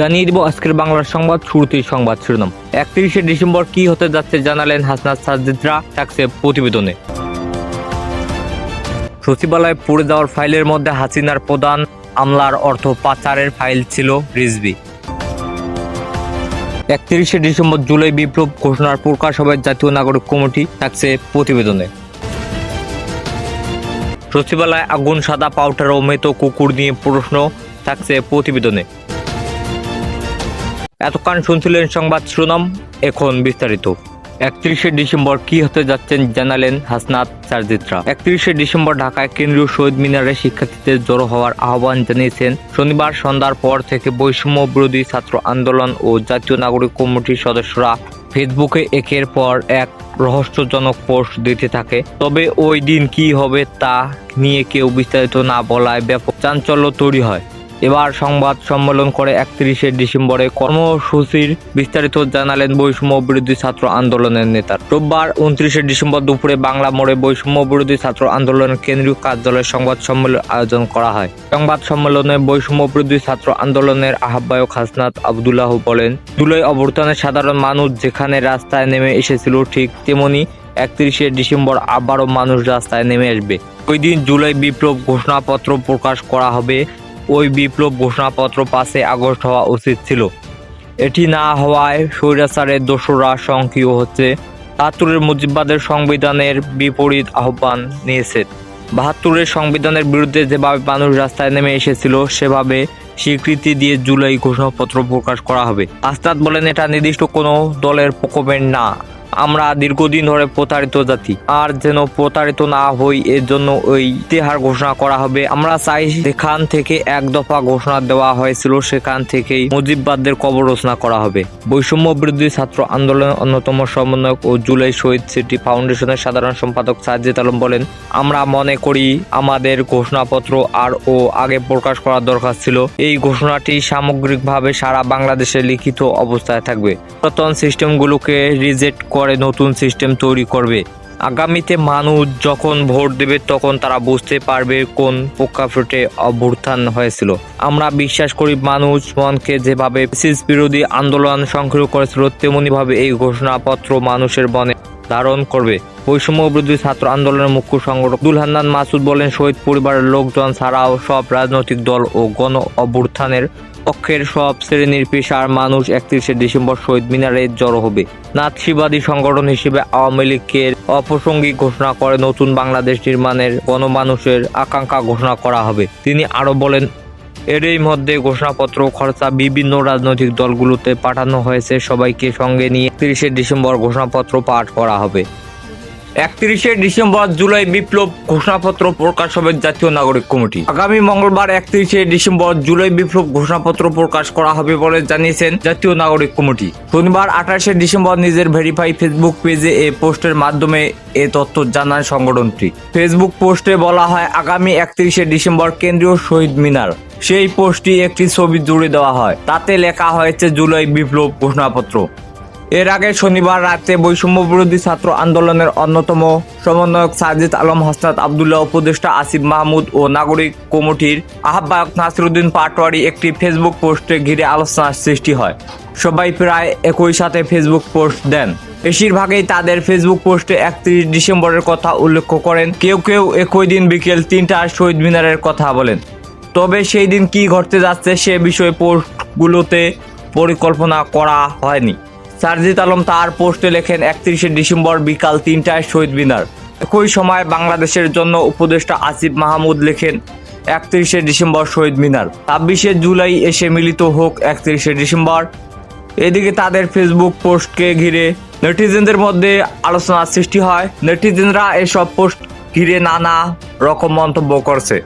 জানিয়ে দিব আজকের বাংলার সংবাদ, শুরুতেই সংবাদ শিরোনাম। একত্রিশে ডিসেম্বর কি হতে যাচ্ছে জানালেন হাসনাত সাজিদরা থাকছে প্রতিবেদনে। সচিবালয়ে পড়ে যাওয়ার ফাইলের মধ্যে হাসিনার প্রধান আমলার অর্থ পাচারের ফাইল ছিল রিজবি একত্রিশে ডিসেম্বর জুলাই বিপ্লব ঘোষণার প্রকাশ হবে জাতীয় নাগরিক কমিটি থাকছে প্রতিবেদনে। সচিবালয়ে আগুন, সাদা পাউডার ও মৃত কুকুর নিয়ে প্রশ্ন থাকছে প্রতিবেদনে। এতক্ষণ শুনছিলেন সংবাদ শিরোনাম এখন বিস্তারিত। একত্রিশে ডিসেম্বর কি হতে যাচ্ছেন জানালেন হাসনাত সারজিত্রা একত্রিশে ডিসেম্বর ঢাকায় কেন্দ্রীয় শহীদ মিনারে শিক্ষার্থীদের জড়ো হওয়ার আহ্বান জানিয়েছেন শনিবার সন্ধ্যার পর থেকে বৈষম্য বিরোধী ছাত্র আন্দোলন ও জাতীয় নাগরিক কমিটির সদস্যরা ফেসবুকে একের পর এক রহস্যজনক পোস্ট দিতে থাকে। তবে ওই দিন কি হবে তা নিয়ে কেউ বিস্তারিত না বলায় ব্যাপক চাঞ্চল্য তৈরি হয়। এবার সংবাদ সম্মেলন করে একত্রিশে ডিসেম্বরে কর্মসূচির বিস্তারিত জানালেন বৈষম্য বিরোধী ছাত্র আন্দোলনের নেতা। রোববার উনত্রিশে ডিসেম্বর দুপুরে বাংলা মোড়ে বৈষম্য বিরোধী ছাত্র আন্দোলনের কেন্দ্রীয় কার্যালয়ে সংবাদ সম্মেলন আয়োজন করা হয়। সংবাদ সম্মেলনে বৈষম্য বিরোধী ছাত্র আন্দোলনের আহ্বায়ক হাসনাত আবদুল্লাহ বলেন, জুলাই অভ্যুত্থানে সাধারণ মানুষ যেখানে রাস্তায় নেমে এসেছিল ঠিক তেমনি একত্রিশে ডিসেম্বর আবারও মানুষ রাস্তায় নেমে আসবে। ওই দিন জুলাই বিপ্লব ঘোষণাপত্র প্রকাশ করা হবে ওই বিপ্লব ঘোষণাপত্র পাঁচে আগস্ট হওয়া উচিত ছিল। এটি না হওয়ায় স্বৈরাচারের দোসরা সক্রিয় হচ্ছে। বাহাত্তরের মুজিববাদের সংবিধানের বিপরীত আহ্বান নিয়েছে। বাহাত্তরের সংবিধানের বিরুদ্ধে যেভাবে মানুষ রাস্তায় নেমে এসেছিল, সেভাবে স্বীকৃতি দিয়ে জুলাই ঘোষণাপত্র প্রকাশ করা হবে। আস্তাদ বলেন, এটা নির্দিষ্ট কোনো দলের প্রকোপের না। আমরা দীর্ঘদিন ধরে প্রতারিত জাতি। আর যেন প্রতারিত না হই এর জন্য ওই ইতিহার ঘোষণা করা হবে। আমরা চাই যেখান থেকে এক দফা ঘোষণা দেওয়া হয়েছিল, সেখান থেকেই মুজিববাদদের কবর রচনা করা হবে। বৈষম্য বিরোধী ছাত্র আন্দোলনের অন্যতম সমন্বয়ক ও জুলাই শহীদ সিটি ফাউন্ডেশনের সাধারণ সম্পাদক সাজ্জিদ আলম বলেন, আমরা মনে করি আমাদের ঘোষণাপত্র আর ও আগে প্রকাশ করার দরকার ছিল। এই ঘোষণাটি সামগ্রিকভাবে সারা বাংলাদেশে লিখিত অবস্থায় থাকবে। পুরাতন সিস্টেমগুলোকে রিজেক্ট করে নতুন সিস্টেম তৈরি করবে। আগামীতে মানুষ যখন ভোট দেবে তখন তারা বুঝতে পারবে কোন প্রেক্ষাপটে অভ্যুত্থান হয়েছিল। আমরা বিশ্বাস করি মানুষ মনকে যেভাবে ফ্যাসিস্ট বিরোধী আন্দোলন সংগ্রহ করেছিল তেমনি ভাবে এই ঘোষণাপত্র মানুষের মনে ধারণ করবে। বৈষম্য বিরোধী ছাত্র আন্দোলনের মুখ্য সংগঠক আব্দুল হান্নান মাসুদ বলেন, শহীদ পরিবারের লোকজন ছাড়াও সব রাজনৈতিক দল ও গণ অভ্যুত্থানের পক্ষের সব শ্রেণির পেশার মানুষ একত্রিশে ডিসেম্বর শহীদ মিনারে জড়ো হবে। নাৎসিবাদী সংগঠন হিসেবে আওয়ামী লীগের অপ্রাসঙ্গিক ঘোষণা করে নতুন বাংলাদেশ নির্মাণের গণমানুষের আকাঙ্ক্ষা ঘোষণা করা হবে। তিনি আরও বলেন, এরই মধ্যে ঘোষণাপত্র খরচা বিভিন্ন রাজনৈতিক দলগুলোতে পাঠানো হয়েছে। সবাইকে সঙ্গে নিয়ে তিরিশে ডিসেম্বর ঘোষণাপত্র পাঠ করা হবে। একত্রিশে ডিসেম্বর জুলাই বিপ্লব ঘোষণাপত্র প্রকাশ হবে জাতীয় নাগরিক কমিটি। আগামী মঙ্গলবার একত্রিশে ডিসেম্বর জুলাই বিপ্লব ঘোষণাপত্র প্রকাশ করা হবে বলে জানিয়েছেন জাতীয় নাগরিক কমিটি। শনিবার আঠাশে ডিসেম্বর নিজের ভেরিফাই ফেসবুক পেজে এ পোস্টের মাধ্যমে এ তথ্য জানান সংগঠনটি। ফেসবুক পোস্টে বলা হয়, আগামী একত্রিশে ডিসেম্বর কেন্দ্রীয় শহীদ মিনার। সেই পোস্টটি একটি ছবি জুড়ে দেওয়া হয়। তাতে লেখা হয়েছে জুলাই বিপ্লব ঘোষণাপত্র। এর আগে শনিবার রাতে বৈষম্য বিরোধী ছাত্র আন্দোলনের অন্যতম সমন্বয়ক সাজিদ আলম হাসনাত আবদুল্লাহ উপদেষ্টা আসিফ মাহমুদ ও নাগরিক কমিটির আহ্বায়ক নাসিরুদ্দিন পাটোয়ারি একটি ফেসবুক পোস্টে ঘিরে আলোচনার সৃষ্টি হয়। সবাই প্রায় একই সাথে ফেসবুক পোস্ট দেন। বেশিরভাগই তাদের ফেসবুক পোস্টে একত্রিশ ডিসেম্বরের কথা উল্লেখ করেন। কেউ কেউ একই দিন বিকেল তিনটার শহীদ মিনারের কথা বলেন। তবে সেই দিন কি ঘটতে যাচ্ছে সে বিষয়ে পোস্টগুলোতে পরিকল্পনা করা হয়নি। সারজিত আলম তার পোস্টে লেখেন, একত্রিশে ডিসেম্বর বিকাল তিনটায় শহীদ মিনার। একই সময় বাংলাদেশের জন্য উপদেষ্টা আসিফ মাহমুদ লেখেন, একত্রিশে ডিসেম্বর শহীদ মিনার। ছাব্বিশে জুলাই এসে মিলিত হোক একত্রিশে ডিসেম্বর। এদিকে তাদের ফেসবুক পোস্টকে ঘিরে নেটিজেনদের মধ্যে আলোচনার সৃষ্টি হয়। নেটিজেনরা এসব পোস্ট ঘিরে নানা রকম মন্তব্য করছে।